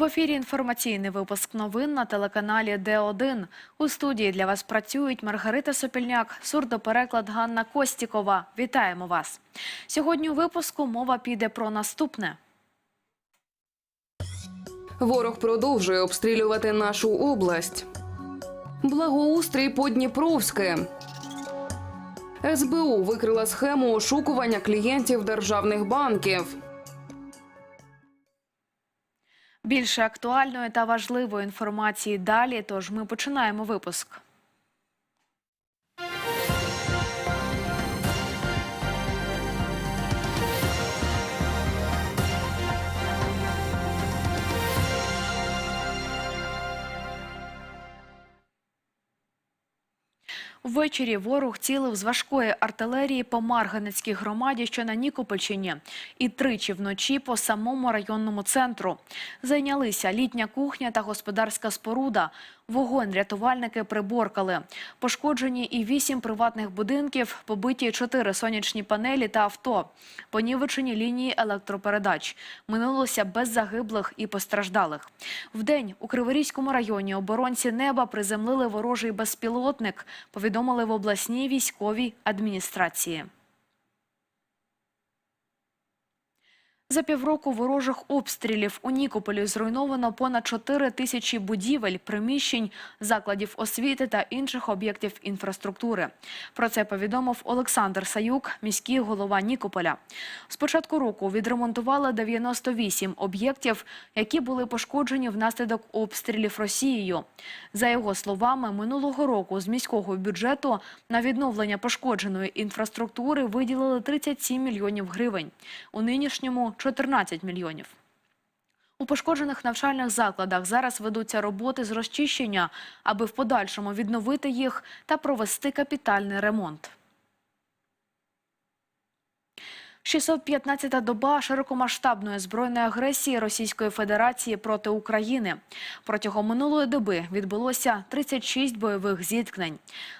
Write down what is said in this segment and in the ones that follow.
В ефірі інформаційний випуск новин на телеканалі Д1. У студії для вас працюють Маргарита Сопільняк, сурдопереклад Ганна Костікова. Вітаємо вас. Сьогодні у випуску мова піде про наступне. Ворог продовжує обстрілювати нашу область. Благоустрій Подніпровське. СБУ викрила схему ошукування клієнтів державних банків. Більше актуальної та важливої інформації далі. Тож ми починаємо випуск. Ввечері ворог цілив з важкої артилерії по Марганецькій громаді, що на Нікопольщині, і тричі вночі по самому районному центру. Зайнялися літня кухня та господарська споруда. Вогонь рятувальники приборкали. Пошкоджені і вісім приватних будинків, побиті чотири сонячні панелі та авто. Понівечені лінії електропередач. Минулося без загиблих і постраждалих. Вдень у Криворізькому районі оборонці неба приземлили ворожий безпілотник, повідомили в обласній військовій адміністрації. За півроку ворожих обстрілів у Нікополі зруйновано понад 4 тисячі будівель, приміщень, закладів освіти та інших об'єктів інфраструктури. Про це повідомив Олександр Саюк, міський голова Нікополя. З початку року відремонтували 98 об'єктів, які були пошкоджені внаслідок обстрілів Росією. За його словами, минулого року з міського бюджету на відновлення пошкодженої інфраструктури виділили 37 мільйонів гривень. У нинішньому 14 мільйонів. У пошкоджених навчальних закладах зараз ведуться роботи з розчищення, аби в подальшому відновити їх та провести капітальний ремонт. 615-та доба широкомасштабної збройної агресії Російської Федерації проти України. Протягом минулої доби відбулося 36 бойових зіткнень.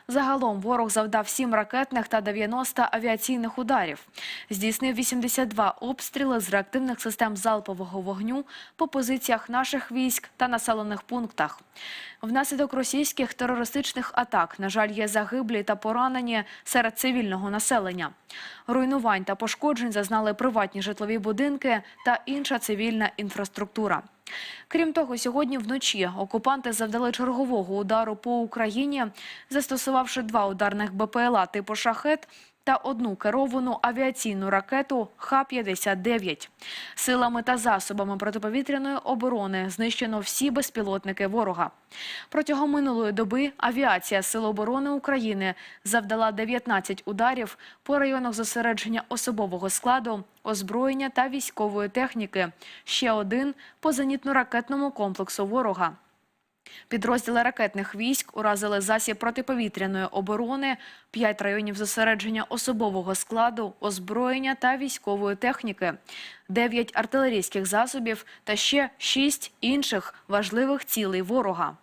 Загалом ворог завдав 7 ракетних та 90 авіаційних ударів. Здійснив 82 обстріли з реактивних систем залпового вогню по позиціях наших військ та населених пунктах. Внаслідок російських терористичних атак, на жаль, є загиблі та поранені серед цивільного населення. Руйнувань та пошкоджень зазнали приватні житлові будинки та інша цивільна інфраструктура. Крім того, сьогодні вночі окупанти завдали чергового удару по Україні, застосувавши два ударних БПЛА типу «Шахет» та одну керовану авіаційну ракету Х-59. Силами та засобами протиповітряної оборони знищено всі безпілотники ворога. Протягом минулої доби авіація Сил оборони України завдала 19 ударів по районах зосередження особового складу, озброєння та військової техніки. Ще один по зенітно-ракетному комплексу ворога. Підрозділи ракетних військ уразили засіб протиповітряної оборони, п'ять районів зосередження особового складу, озброєння та військової техніки, дев'ять артилерійських засобів та ще шість інших важливих цілей ворога.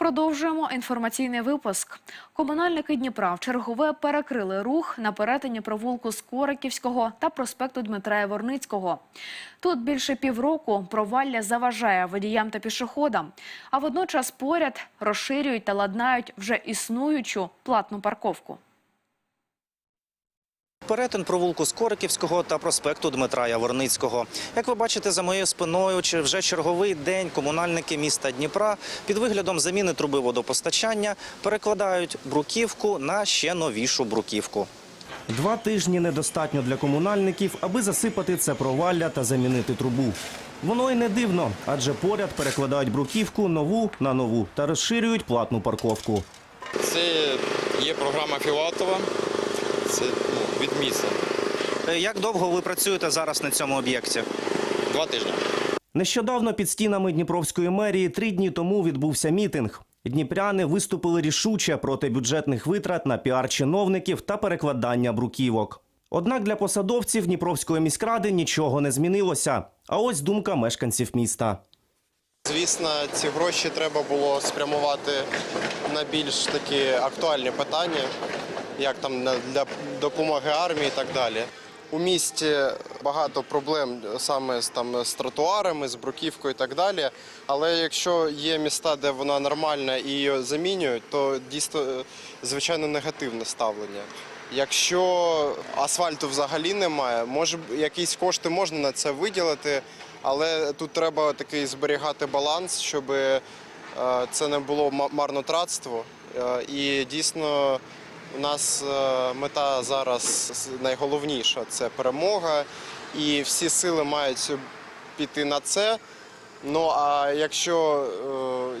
Продовжуємо інформаційний випуск. Комунальники Дніпра в чергове перекрили рух на перетині провулку Скориківського та проспекту Дмитра Ворницького. Тут більше півроку провалля заважає водіям та пішоходам, а водночас поряд розширюють та ладнають вже існуючу платну парковку. Перетин провулку Скориківського та проспекту Дмитра Яворницького. Як ви бачите за моєю спиною, чи вже черговий день комунальники міста Дніпра під виглядом заміни труби водопостачання перекладають бруківку на ще новішу бруківку. Два тижні недостатньо для комунальників, аби засипати це провалля та замінити трубу. Воно й не дивно, адже поряд перекладають бруківку нову на нову та розширюють платну парковку. Це є програма Філатова. Це ну, від міста. Е, Як довго ви працюєте зараз на цьому об'єкті? Два тижні. Нещодавно під стінами Дніпровської мерії три дні тому відбувся мітинг. Дніпряни виступили рішуче проти бюджетних витрат на піар чиновників та перекладання бруківок. Однак для посадовців Дніпровської міськради нічого не змінилося. А ось думка мешканців міста. Звісно, ці гроші треба було спрямувати на більш такі актуальні питання, як там для допомоги армії і так далі. У місті багато проблем саме з там з тротуарами, з бруківкою і так далі. Але якщо є міста, де вона нормальна і її замінюють, то дійсно е, звичайно негативне ставлення. Якщо асфальту взагалі немає, може якісь кошти можна на це виділити, але тут треба такий зберігати баланс, щоб е, це не було марнотратство. Е, І дійсно у нас е, мета зараз найголовніша це перемога, і всі сили мають піти на це. Ну а якщо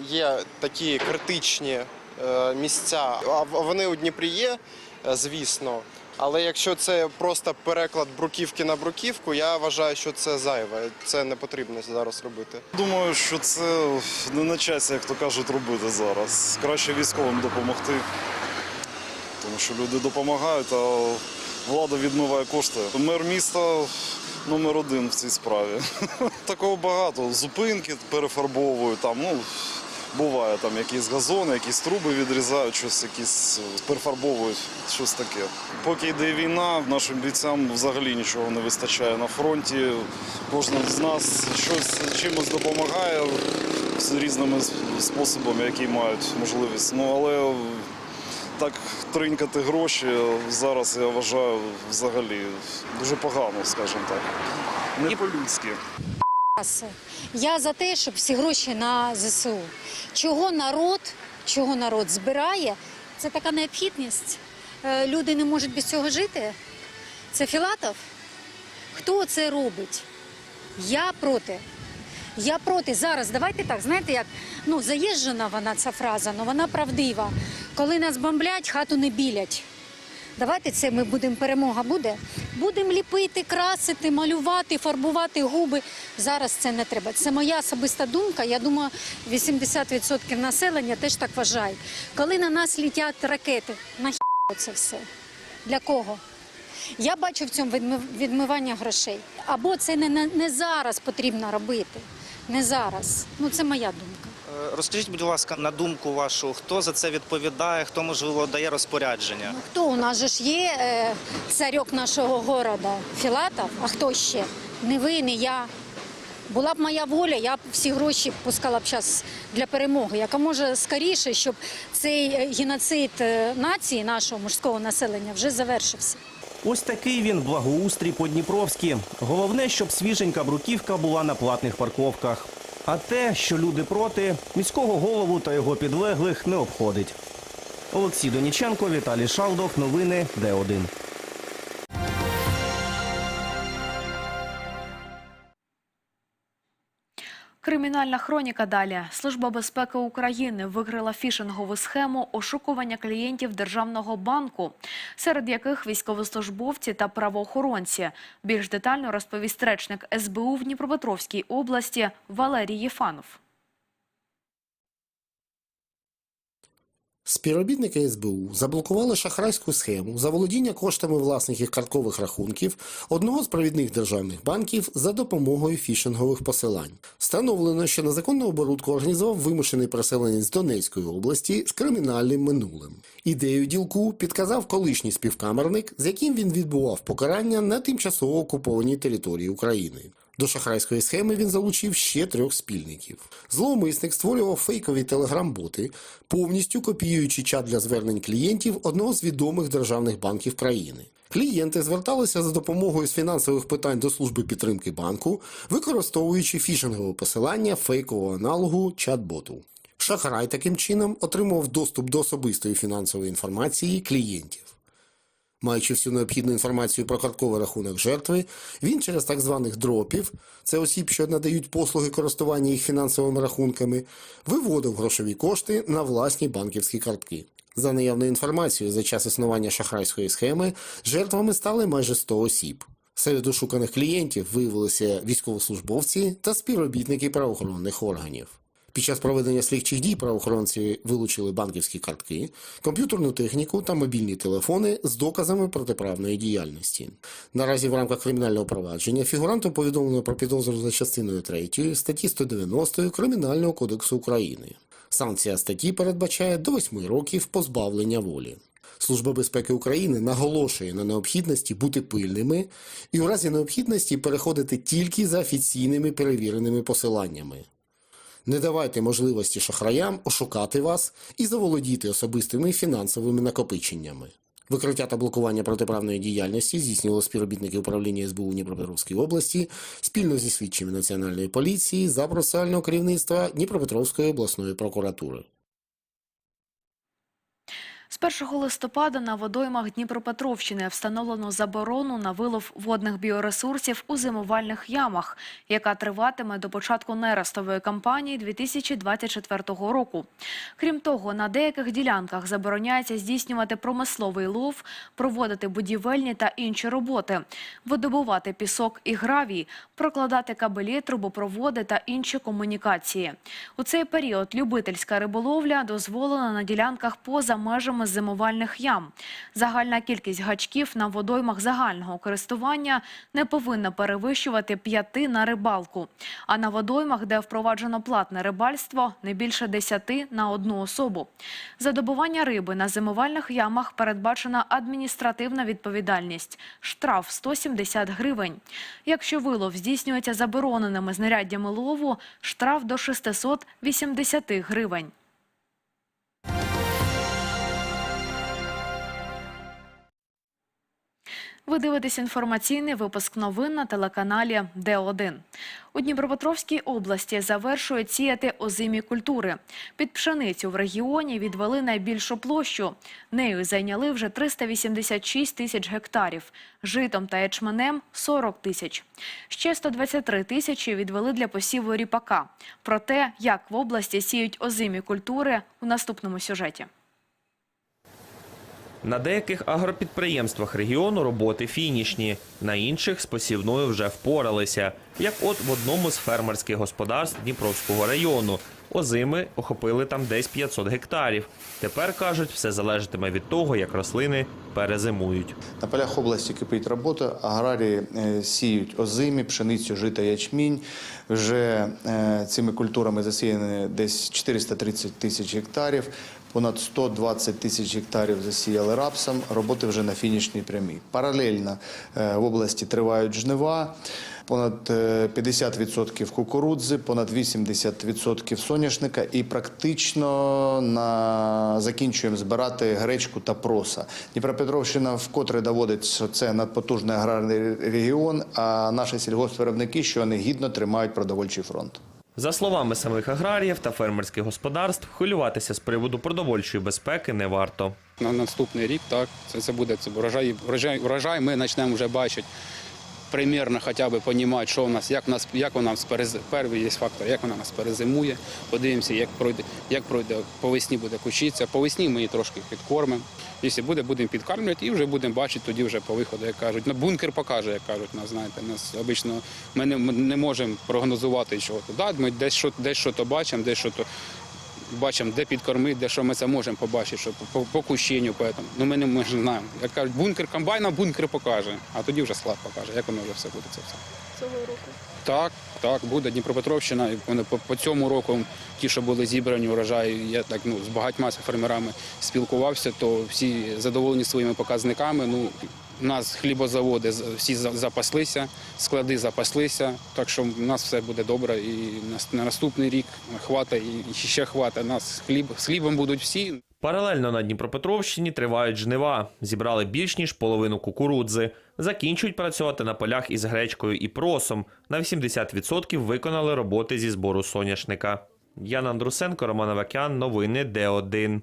е, є такі критичні е, місця, а вони у Дніпрі є, звісно. Але якщо це просто переклад бруківки на бруківку, я вважаю, що це зайве. Це не потрібно зараз робити. Думаю, що це не на часі, як то кажуть, робити зараз. Краще військовим допомогти. Тому що люди допомагають, а влада відмиває кошти. Мер міста номер один в цій справі. Такого багато. Зупинки перефарбовують, там, ну, буває там якісь газони, якісь труби відрізають, щось якісь перефарбовують, щось таке. Поки йде війна, нашим бійцям взагалі нічого не вистачає на фронті. Кожен з нас щось чимось допомагає з різними способами, які мають можливість. Ну але так тринькати гроші зараз я вважаю взагалі дуже погано, скажімо так. Не по-людськи. Я за те, щоб всі гроші на ЗСУ. Чого народ, чого народ збирає, це така необхідність. Е, Люди не можуть без цього жити. Це Філатов. Хто це робить? Я проти. Я проти. Зараз давайте так, знаєте, як ну заїжджена вона ця фраза, але вона правдива. Коли нас бомблять, хату не білять. Давайте це ми будемо, перемога буде. Будемо ліпити, красити, малювати, фарбувати губи. Зараз це не треба. Це моя особиста думка. Я думаю, 80% населення теж так вважають. Коли на нас літять ракети, на це все? Для кого? Я бачу в цьому відмив- відмивання грошей. Або це не, не зараз потрібно робити. Не зараз. Ну це моя думка. Е, Розкажіть, будь ласка, на думку вашу, хто за це відповідає, хто можливо дає розпорядження? Ну, хто у нас же ж є е, царьок нашого города Філатов, а хто ще? Не ви, не я. Була б моя воля, я б всі гроші пускала б зараз для перемоги, яка може скоріше, щоб цей е, геноцид е, нації нашого мужського населення вже завершився. Ось такий він благоустрій по-дніпровськи. Головне, щоб свіженька бруківка була на платних парковках. А те, що люди проти, міського голову та його підлеглих не обходить. Олексій Доніченко, Віталій Шалдов. Новини Д1. Кримінальна хроніка далі. Служба безпеки України викрила фішингову схему ошукування клієнтів Державного банку, серед яких військовослужбовці та правоохоронці. Більш детально розповість речник СБУ в Дніпропетровській області Валерій Єфанов. Співробітники СБУ заблокували шахрайську схему заволодіння коштами власних їх карткових рахунків одного з провідних державних банків за допомогою фішингових посилань. Встановлено, що незаконну оборудку організував вимушений переселенець Донецької області з кримінальним минулим. Ідею ділку підказав колишній співкамерник, з яким він відбував покарання на тимчасово окупованій території України. До шахрайської схеми він залучив ще трьох спільників. Зловмисник створював фейкові телеграм-боти, повністю копіюючи чат для звернень клієнтів одного з відомих державних банків країни. Клієнти зверталися за допомогою з фінансових питань до служби підтримки банку, використовуючи фішингове посилання фейкового аналогу чат-боту. Шахрай таким чином отримував доступ до особистої фінансової інформації клієнтів. Маючи всю необхідну інформацію про картковий рахунок жертви, він через так званих дропів, це осіб, що надають послуги користування їх фінансовими рахунками, виводив грошові кошти на власні банківські картки. За наявною інформацією, за час існування шахрайської схеми жертвами стали майже 100 осіб. Серед ошуканих клієнтів виявилися військовослужбовці та співробітники правоохоронних органів. Під час проведення слідчих дій правоохоронці вилучили банківські картки, комп'ютерну техніку та мобільні телефони з доказами протиправної діяльності. Наразі в рамках кримінального провадження фігуранту повідомлено про підозру за частиною 3 статті 190 Кримінального кодексу України. Санкція статті передбачає до 8 років позбавлення волі. Служба безпеки України наголошує на необхідності бути пильними і у разі необхідності переходити тільки за офіційними перевіреними посиланнями. Не давайте можливості шахраям ошукати вас і заволодіти особистими фінансовими накопиченнями. Викриття та блокування протиправної діяльності здійснювали співробітники управління СБУ Дніпропетровської області спільно зі слідчими Національної поліції за процесуального керівництва Дніпропетровської обласної прокуратури. З 1 листопада на водоймах Дніпропетровщини встановлено заборону на вилов водних біоресурсів у зимувальних ямах, яка триватиме до початку нерестової кампанії 2024 року. Крім того, на деяких ділянках забороняється здійснювати промисловий лов, проводити будівельні та інші роботи, видобувати пісок і гравій, прокладати кабелі, трубопроводи та інші комунікації. У цей період любительська риболовля дозволена на ділянках поза межами зимувальних ям. Загальна кількість гачків на водоймах загального користування не повинна перевищувати п'яти на рибалку. А на водоймах, де впроваджено платне рибальство, не більше десяти на одну особу. За добування риби на зимувальних ямах передбачена адміністративна відповідальність – штраф 170 гривень. Якщо вилов здійснюється забороненими знаряддями лову, штраф до 680 гривень. Ви дивитесь інформаційний випуск новин на телеканалі Д1. У Дніпропетровській області завершують сіяти озимі культури. Під пшеницю в регіоні відвели найбільшу площу. Нею зайняли вже 386 тисяч гектарів. Житом та ячменем – 40 тисяч. Ще 123 тисячі відвели для посіву ріпака. Про те, як в області сіють озимі культури, у наступному сюжеті. На деяких агропідприємствах регіону роботи фінішні, на інших з посівною вже впоралися. Як от в одному з фермерських господарств Дніпровського району. Озими охопили там десь 500 гектарів. Тепер, кажуть, все залежатиме від того, як рослини перезимують. На полях області кипить робота. Аграрії е, сіють озимі, пшеницю, жита, ячмінь. Вже е, цими культурами засіяні десь 430 тисяч гектарів. Понад 120 тисяч гектарів засіяли рапсом. Роботи вже на фінішній прямій. Паралельно е, в області тривають жнива. Понад е, 50% кукурудзи, понад 80% соняшника і практично на закінчуємо збирати гречку та проса. Дніпропетровщина вкотре доводить, що це надпотужний аграрний регіон, а наші сільгоспвиробники, що вони гідно тримають продовольчий фронт. За словами самих аграріїв та фермерських господарств, хвилюватися з приводу продовольчої безпеки не варто. На наступний рік так це, це буде це врожай, врожай, врожай. Ми почнемо вже бачити примірно хоча б розуміти, що в нас, як в нас, як вона нас перез... перший є фактор, як вона нас перезимує. Подивимося, як пройде, як пройде по весні буде кучитися. По весні ми її трошки підкормимо. Якщо буде, будемо підкармлювати і вже будемо бачити тоді вже по виходу, як кажуть. На бункер покаже, як кажуть. Нас знаєте, нас обично ми не, не можемо прогнозувати чого. Да, ми десь що десь що то бачимо, десь що то бачимо, де підкормити, де що ми це можемо побачити, що по, по кущенню. Поэтому. Ну ми не ми ж знаємо. Як кажуть, бункер комбайна бункер покаже, а тоді вже склад покаже, як воно вже все буде це все. Цього року. Так, так, буде Дніпропетровщина. Вони по, по цьому року, ті, що були зібрані урожаї, я так ну з багатьма фермерами спілкувався, то всі задоволені своїми показниками. Ну у нас хлібозаводи всі за- запаслися, склади запаслися. Так що в нас все буде добре. І на наступний рік хватає і ще хватає. Нас хліб з хлібом будуть всі. Паралельно на Дніпропетровщині тривають жнива. Зібрали більш ніж половину кукурудзи. Закінчують працювати на полях із гречкою і просом. На 80% виконали роботи зі збору соняшника. Яна Андрусенко, Роман Авакян. Новини Д1.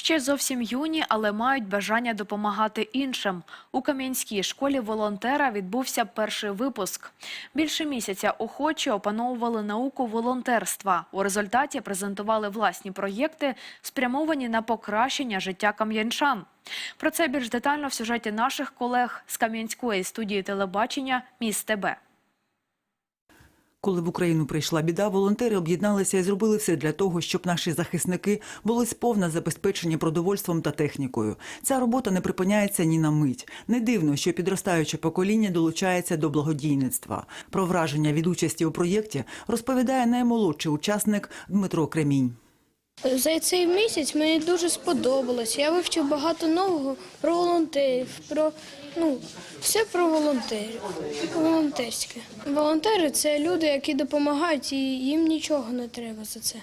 Ще зовсім юні, але мають бажання допомагати іншим. У Кам'янській школі волонтера відбувся перший випуск. Більше місяця охочі опановували науку волонтерства. У результаті презентували власні проєкти, спрямовані на покращення життя кам'янчан. Про це більш детально в сюжеті наших колег з Кам'янської студії телебачення «Міст ТБ». Коли в Україну прийшла біда, волонтери об'єдналися і зробили все для того, щоб наші захисники були сповна забезпечені продовольством та технікою. Ця робота не припиняється ні на мить. Не дивно, що підростаюче покоління долучається до благодійництва. Про враження від участі у проєкті розповідає наймолодший учасник Дмитро Кремінь. За цей місяць мені дуже сподобалось. Я вивчив багато нового про волонтерів, про ну все про волонтерів. Волонтерське. Волонтери це люди, які допомагають, і їм нічого не треба за це.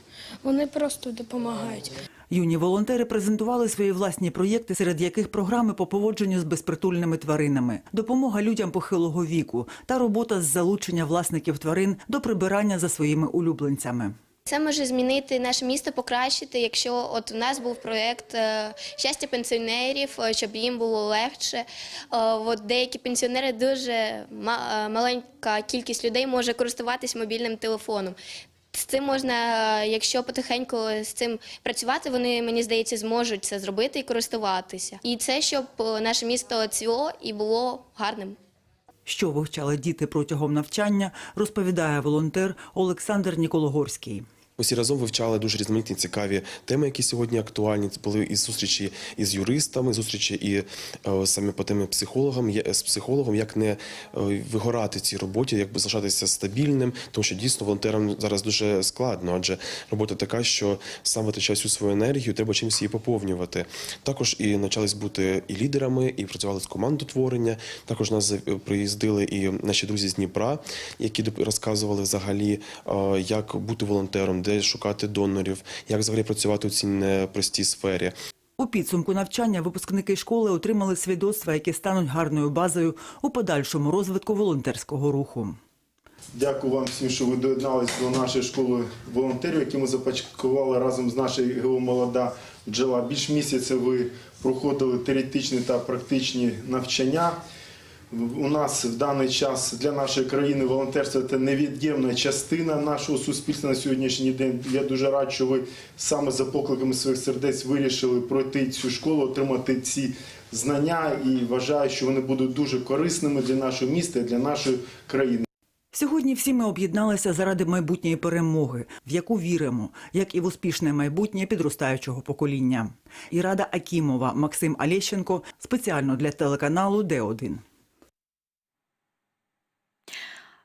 Вони просто допомагають. Юні волонтери презентували свої власні проєкти, серед яких програми по поводженню з безпритульними тваринами, допомога людям похилого віку та робота з залучення власників тварин до прибирання за своїми улюбленцями. Це може змінити наше місто, покращити, якщо от у нас був проєкт е, щастя пенсіонерів, е, щоб їм було легше. Е, От деякі пенсіонери дуже маленька кількість людей може користуватись мобільним телефоном. З цим можна, якщо потихеньку з цим працювати, вони мені здається зможуть це зробити і користуватися. І це щоб наше місто цвіло і було гарним. Що вивчали діти протягом навчання, розповідає волонтер Олександр Нікологорський. Усі разом вивчали дуже різноманітні цікаві теми, які сьогодні актуальні. Це були і зустрічі із юристами, зустрічі і е, саме по темі психологом, є- з психологом, як не е, вигорати цій роботі, як би залишатися стабільним, тому що дійсно волонтерам зараз дуже складно, адже робота така, що сам витрачає всю свою енергію, треба чимось її поповнювати. Також і навчались бути і лідерами, і працювали з командотворення. Також нас приїздили і наші друзі з Дніпра, які розказували взагалі, е, як бути волонтером, де шукати донорів, як взагалі працювати у цій непростій сфері. У підсумку навчання випускники школи отримали свідоцтва, які стануть гарною базою у подальшому розвитку волонтерського руху. Дякую вам всім, що ви доєдналися до нашої школи волонтерів, які ми започаткували разом з нашою ГО «Молода бджола». Більш місяця ви проходили теоретичні та практичні навчання. У нас в даний час для нашої країни волонтерство це невід'ємна частина нашого суспільства на сьогоднішній день. Я дуже рад, що ви саме за покликами своїх сердець вирішили пройти цю школу, отримати ці знання і вважаю, що вони будуть дуже корисними для нашого міста і для нашої країни. Сьогодні всі ми об'єдналися заради майбутньої перемоги, в яку віримо, як і в успішне майбутнє підростаючого покоління. Ірада Акімова, Максим Алєщенко спеціально для телеканалу Д1.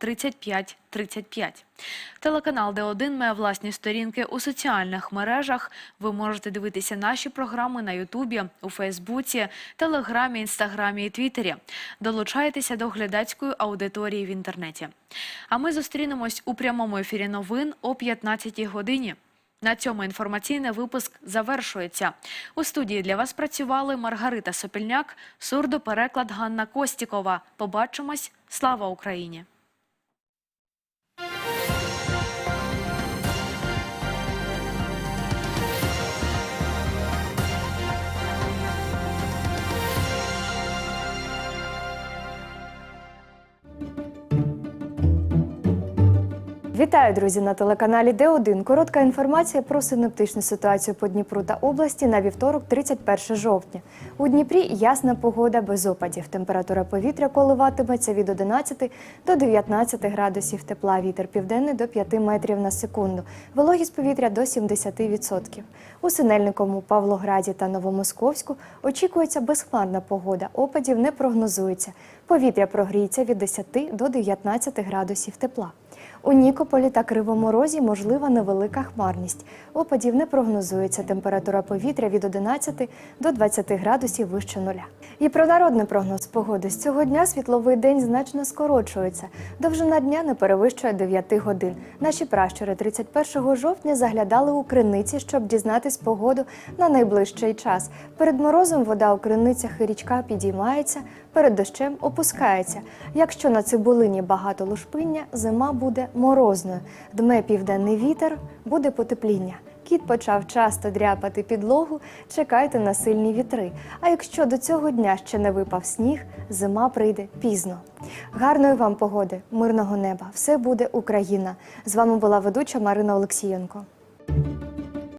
35 35. Телеканал Д1 має власні сторінки у соціальних мережах. Ви можете дивитися наші програми на Ютубі, у Фейсбуці, Телеграмі, Інстаграмі і Твіттері. Долучайтеся до глядацької аудиторії в інтернеті. А ми зустрінемось у прямому ефірі новин о 15 годині. На цьому інформаційний випуск завершується. У студії для вас працювали Маргарита Сопільняк, сурдопереклад Ганна Костікова. Побачимось. Слава Україні! Вітаю, друзі, на телеканалі Д1. Коротка інформація про синоптичну ситуацію по Дніпру та області на вівторок, 31 жовтня. У Дніпрі ясна погода без опадів. Температура повітря коливатиметься від 11 до 19 градусів тепла. Вітер південний до 5 метрів на секунду. Вологість повітря до 70%. У Синельникому, Павлограді та Новомосковську очікується безхмарна погода. Опадів не прогнозується. Повітря прогріється від 10 до 19 градусів тепла. У Нікополі та Кривому Розі можлива невелика хмарність. Опадів не прогнозується. Температура повітря від 11 до 20 градусів вище нуля. І про народний прогноз погоди. З цього дня світловий день значно скорочується. Довжина дня не перевищує 9 годин. Наші пращури 31 жовтня заглядали у криниці, щоб дізнатись погоду на найближчий час. Перед морозом вода у криницях і річка підіймається, перед дощем опускається. Якщо на цибулині багато лушпиння, зима буде морозною. Дме південний вітер, буде потепління. Кіт почав часто дряпати підлогу, чекайте на сильні вітри. А якщо до цього дня ще не випав сніг, зима прийде пізно. Гарної вам погоди, мирного неба! Все буде Україна! З вами була ведуча Марина Олексієнко.